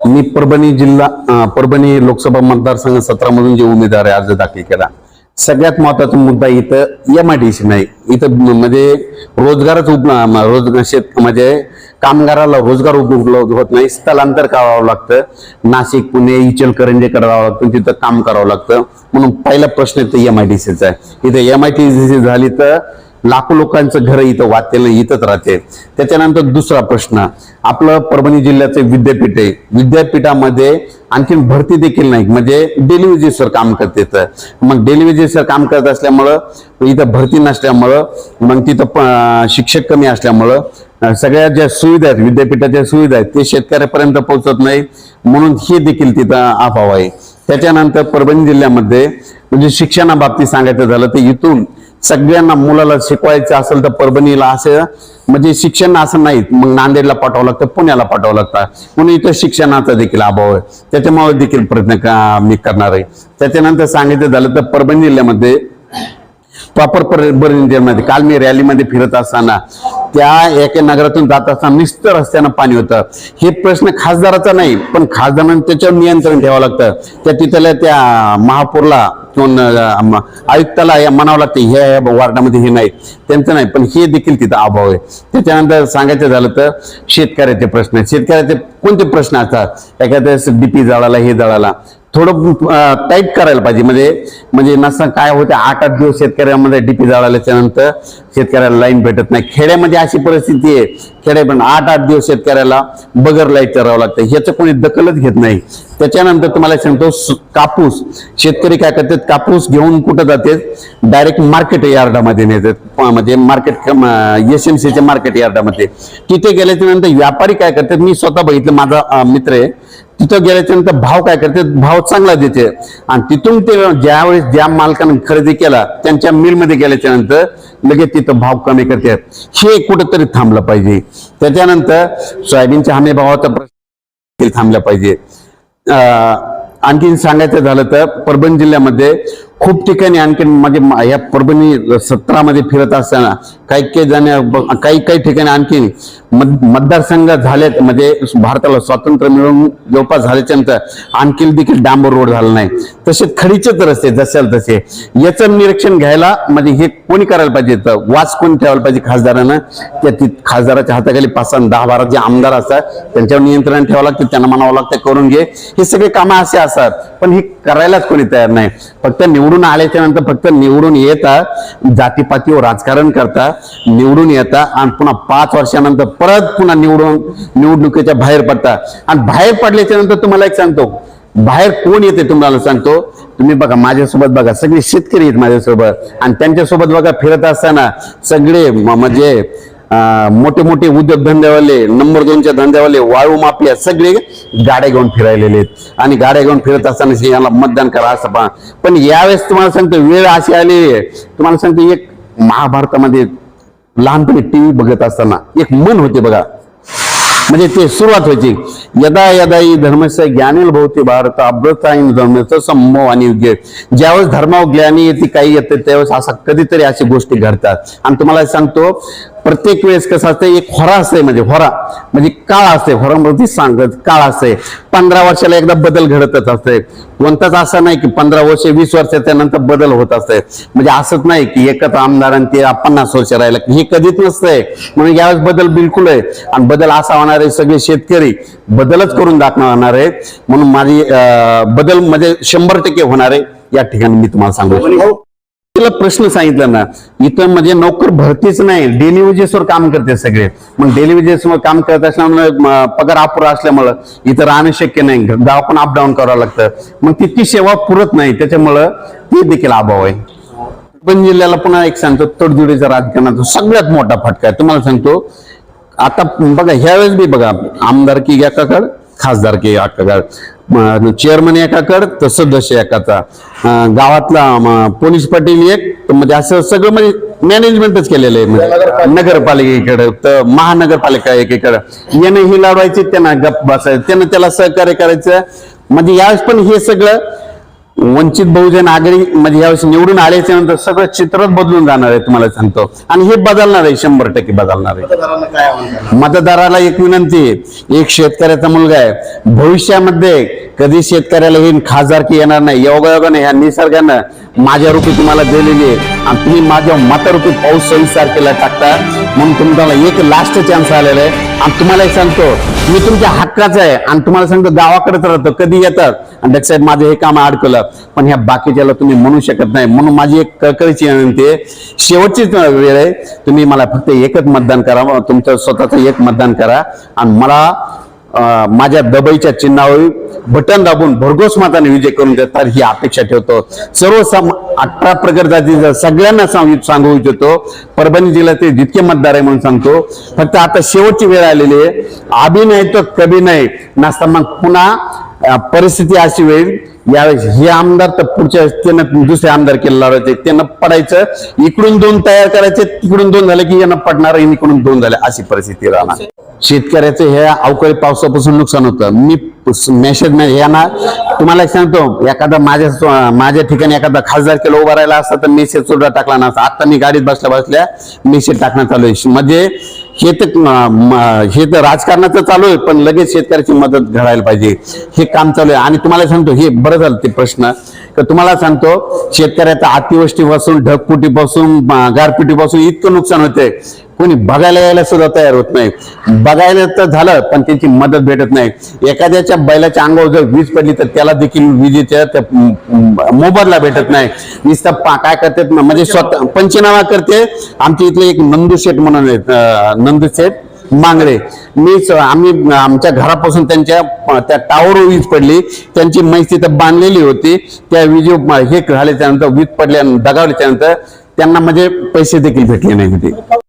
मी परभणी जिल्हा परभणी लोकसभा मतदारसंघ सतरामधून जे उमेदवार आहे अर्ज दाखल केला. सगळ्यात महत्त्वाचा मुद्दा इथं एम आय डी सी नाही. इथं म्हणजे रोजगारच उप रोजगार शेत म्हणजे कामगाराला रोजगार उपलब्ध होत नाही. स्थलांतर करावं लागतं. नाशिक पुणे इचलकरंजी करावं लागतं. तिथं काम करावं लागतं. म्हणून पहिला प्रश्न इथं एम आय डी सीचा आहे. इथं एम आय डी सी झाली तर लाखो लोकांचं घर इथं वाचलेलं इथंच राहते त्याच्यानंतर दुसरा प्रश्न आपलं परभणी जिल्ह्याचं विद्यापीठ आहे. विद्यापीठामध्ये आणखीन भरती देखील नाही म्हणजे डेली सर काम करते तर मग डेली सर काम करत असल्यामुळं इथं भरती नसल्यामुळं मग तिथं प- शिक्षक कमी असल्यामुळं सगळ्या ज्या सुविधा आहेत विद्यापीठाच्या सुविधा आहेत ते शेतकऱ्यापर्यंत पोहोचत नाही म्हणून हे देखील तिथं अभाव आहे. त्याच्यानंतर परभणी जिल्ह्यामध्ये म्हणजे शिक्षणाबाबतीत सांगायचं झालं तर इथून सगळ्यांना मुलाला शिकवायचं असेल तर परभणीला असं म्हणजे शिक्षण असं नाही मग नांदेडला पाठवावं लागतं पुण्याला पाठवावं लागतं. म्हणून इथं शिक्षणाचा देखील अभाव आहे. त्याच्यामुळे देखील प्रयत्न का- मी करणार आहे. त्याच्यानंतर सांगितलं झालं तर परभणी जिल्ह्यामध्ये प्रॉपर परभणी जिल्ह्यामध्ये काल मी रॅलीमध्ये फिरत असताना त्या एका नगरातून जात असताना निस्त रस्त्यानं पाणी होतं. हे प्रश्न खासदाराचा नाही पण खासदारांना त्याच्यावर नियंत्रण ठेवावं लागतं. त्या तिथल्या त्या महापौरला किंवा आयुक्ताला या म्हणावं लागतं ह्या वार्डामध्ये हे नाही. त्यांचं नाही पण हे देखील तिथं अभाव आहे. त्याच्यानंतर सांगायचं झालं तर शेतकऱ्याचे प्रश्न आहेत. शेतकऱ्याचे कोणते प्रश्न असतात? एखाद्या डीपी जळाला हे जळाला. थोडं टाईट करायला पाहिजे. म्हणजे म्हणजे नसं काय होतं आठ आठ दिवस शेतकऱ्यामध्ये डीपी जाळाल्याच्या नंतर शेतकऱ्याला लाईन भेटत नाही. खेड्यामध्ये अशी परिस्थिती आहे. खेडे पण आठ आठ दिवस शेतकऱ्याला बगर लाइट करावं लागतं. ह्याचं कोणी दखलच घेत नाही. त्याच्यानंतर तुम्हाला सांगतो कापूस. शेतकरी काय करतात कापूस घेऊन कुठं जाते डायरेक्ट मार्केट यार्डामध्ये नेतात. म्हणजे मार्केट एस एम सीच्या मार्केट यार्डामध्ये. तिथे गेल्याच्यानंतर व्यापारी काय करतात मी स्वतः बघितलं माझा मित्र आहे. तिथं गेल्याच्यानंतर भाव काय करते? भाव चांगला देते. आणि तिथून ते ज्यावेळेस ज्या मालकानं खरेदी केला त्यांच्या मिलमध्ये गेल्याच्यानंतर लगेच तिथं भाव कमी करतात हे कुठंतरी थांबलं पाहिजे. त्याच्यानंतर सोयाबीनच्या हमी भावाचा प्रश्न थांबला पाहिजे. आणखीन सांगायचं झालं तर परभणी जिल्ह्यामध्ये खूप ठिकाणी आणखीन म्हणजे या परभणी सत्रामध्ये फिरत असताना काही काही जण काही काही ठिकाणी आणखी मत- मतदारसंघ झालेत. म्हणजे भारताला स्वातंत्र्य मिळून जवळपास झाल्याच्यानंतर आणखी देखील डांबर रोड झाला नाही. तसे खडीचेच रस्ते जसेल तसे. याचं निरीक्षण घ्यायला म्हणजे हे कोणी करायला पाहिजे? तर वाच कोणी ठेवायला पाहिजे खासदारानं? त्या खासदाराच्या हाताखाली पाच सहा दहा बारा जे आमदार असतात त्यांच्यावर नियंत्रण ठेवावं लागतं त्यांना म्हणावं लागतं करून घे. हे सगळे कामं असे असतात पण हे करायलाच कोणी तयार नाही. फक्त निवडून आल्याच्यानंतर फक्त निवडून येता जातीपातीवर राजकारण करता निवडून येता आणि पुन्हा पाच वर्षानंतर परत पुन्हा निवडून निवडणुकीच्या बाहेर पडता. आणि बाहेर पडल्याच्या नंतर तुम्हाला एक सांगतो बाहेर कोण येते तुम्हाला सांगतो तुम्ही बघा माझ्यासोबत बघा सगळे शेतकरी आहेत माझ्यासोबत. आणि त्यांच्यासोबत बघा फिरत असताना सगळे म्हणजे मोठे मोठे उद्योगधंद्यावाले नंबर दोनच्या धंद्यावाले वाळू माफिया सगळे गाड्या घेऊन फिरायलेले आहेत. आणि गाड्या घेऊन फिरत असताना याला मतदान करा असं पहा. पण यावेळेस तुम्हाला सांगतो वेळ अशी आलेली आहे तुम्हाला सांगतो एक महाभारतामध्ये लहानपणी टी व्ही बघत असताना एक मन होते बघा. म्हणजे ते सुरुवात व्हायची. यदा यदा ही धर्मस्य ज्ञानेल भोवती भारत अभ्रताईन धर्मचं संभव आणि योग्य. ज्यावेळेस धर्माव ज्ञानी येते काही येते त्यावेळेस असा कधीतरी अशी गोष्टी घडतात. आणि तुम्हाला सांगतो प्रत्येक वेळेस कसं असतं एक होरा असते म्हणजे होरा म्हणजे काळ असते. होरामध्ये सांगत काळ असते. पंधरा वर्षाला एकदा बदल घडतच असते. कोणताच असं नाही की पंधरा वर्ष वीस वर्षाच्या नंतर बदल होत असते. म्हणजे असंच नाही की एकच आमदारांनी ते पन्नास वर्ष राहिलं. हे कधीच नसतंय. म्हणून यावेळेस बदल बिलकुल आहे. आणि बदल असा होणार आहे सगळे शेतकरी बदलच करून दाखवणार आहे. म्हणून माझी बदल म्हणजे शंभर टक्के होणार आहे. या ठिकाणी मी तुम्हाला सांगू तुला प्रश्न सांगितला ना इथं म्हणजे नोकर भरतीच नाही डेली वेजेसवर काम करते सगळे. मग डेली वेजेसवर काम करत असल्यामुळे पगार अपुरा असल्यामुळं इथं राहणं शक्य नाही गाव पण अपडाऊन करावं लागतं. मग तितकी सेवा पुरत नाही त्याच्यामुळं ते देखील अभाव आहे. पण जिल्ह्याला पुन्हा एक सांगतो तडजोडीचा राजकारणाचा सगळ्यात मोठा फटका आहे. तुम्हाला सांगतो आता बघा ह्यावेळेस बी बघा आमदारकी एकाकड खासदारकी एकाकड चेअरमन एकाकड तर सदस्य एकाचा. गावातला पोलीस पाटील एक म्हणजे असं सगळं म्हणजे मॅनेजमेंटच केलेलं आहे. म्हणजे नगरपालिकेकडे तर महानगरपालिका एकीकडे. यानं ही लढवायची त्यांना गप्प बसायचं त्यानं त्याला सहकार्य करायचं. म्हणजे यावेळेस पण हे सगळं वंचित बहुजन आघाडी म्हणजे यावेळेस निवडून आल्याच्यानंतर सगळं चित्रच बदलून जाणार आहे तुम्हाला सांगतो. आणि हे बदलणार आहे शंभर टक्के बदलणार आहे? मतदाराला एक विनंती आहे एक शेतकऱ्याचा मुलगा आहे. भविष्यामध्ये कधी शेतकऱ्याला ही खासदारकी येणार नाही योगायोगाने ह्या निसर्गानं माझ्या रूपी तुम्हाला दिलेली आहे. आणि तुम्ही माझ्या मतारूपी पाऊस सव्वीस तारखेला टाकता. म्हणून तुम्हाला एक लास्ट चान्स आलेला आहे. आणि तुम्हाला एक सांगतो मी तुमच्या हक्काचा आहे. आणि तुम्हाला सांगतो गावाकडेच राहतो. कधी येतात आणि त्याच्या साहेब माझं हे काम अडकलं पण ह्या बाकीच्याला तुम्ही म्हणू शकत नाही. म्हणून माझी एक कळकळीची विनंती आहे शेवटचीच वेळ आहे तुम्ही मला फक्त एकच मतदान करा तुमचं स्वतःचं एक मतदान करा. आणि मला माझ्या दबईच्या चिन्हावर बटन दाबून भरघोस मताने विजय करून देतात ही अपेक्षा ठेवतो. सर्व सम अठरा प्रगत जातीचा सगळ्यांना सांगू सांगू इच्छितो परभणी जिल्ह्यातील जितके मतदार आहे म्हणून सांगतो. फक्त आता शेवटची वेळ आलेली आहे. अभिनय नाही तर कभी नाही. नसता मग पुन्हा परिस्थिती अशी होईल यावेळेस हे आमदार तर पुढच्या त्यानं दुसरे आमदार केले लावायचे त्यांना पडायचं इकडून दोन तयार करायचे तिकडून दोन झाले की यांना पडणार इकडून दोन झाले अशी परिस्थिती राहणार. शेतकऱ्याचं हे अवकाळी पावसापासून नुकसान होतं. मी मेसेज यांना तुम्हाला एक सांगतो एखादा माझ्या माझ्या ठिकाणी एखादा खासदार केला उभा राहिला असता तर मेसेज सुद्धा टाकला नसता. आता मी गाडीत बसल्या बसल्या मेसेज टाकण्यात चालू आहे. म्हणजे हे तर हे तर राजकारणाचं चालू आहे पण लगेच शेतकऱ्याची मदत घडायला पाहिजे. हे काम चालू आहे. आणि तुम्हाला सांगतो हे बरं झालं ते प्रश्न. तर तुम्हाला सांगतो शेतकऱ्याचा अतिवृष्टीपासून ढगफुटीपासून अं, गारपिटीपासून इतकं नुकसान होतंय. कोणी बघायला यायला सुद्धा तयार होत नाही. बघायला तर झालं पण त्यांची मदत भेटत नाही. एखाद्याच्या बैलाच्या अंगावर जर वीज पडली तर त्याला देखील विजेच्या त्या मोबदला भेटत नाही. नुसतं पा- काय करतात ना, म्हणजे स्वतः पंचनामा करते. आमच्या इथले एक नंदू शेठ म्हणून आहेत नंदू शेठ मांगडे. मीच आम्ही आमच्या घरापासून त्यांच्या त्या टावर वीज पडली. त्यांची मैस तिथं बांधलेली होती. त्या वीज हे झाले त्यानंतर वीज पडल्या दगावल्याच्यानंतर त्यांना म्हणजे पैसे देखील भेटले नाही होते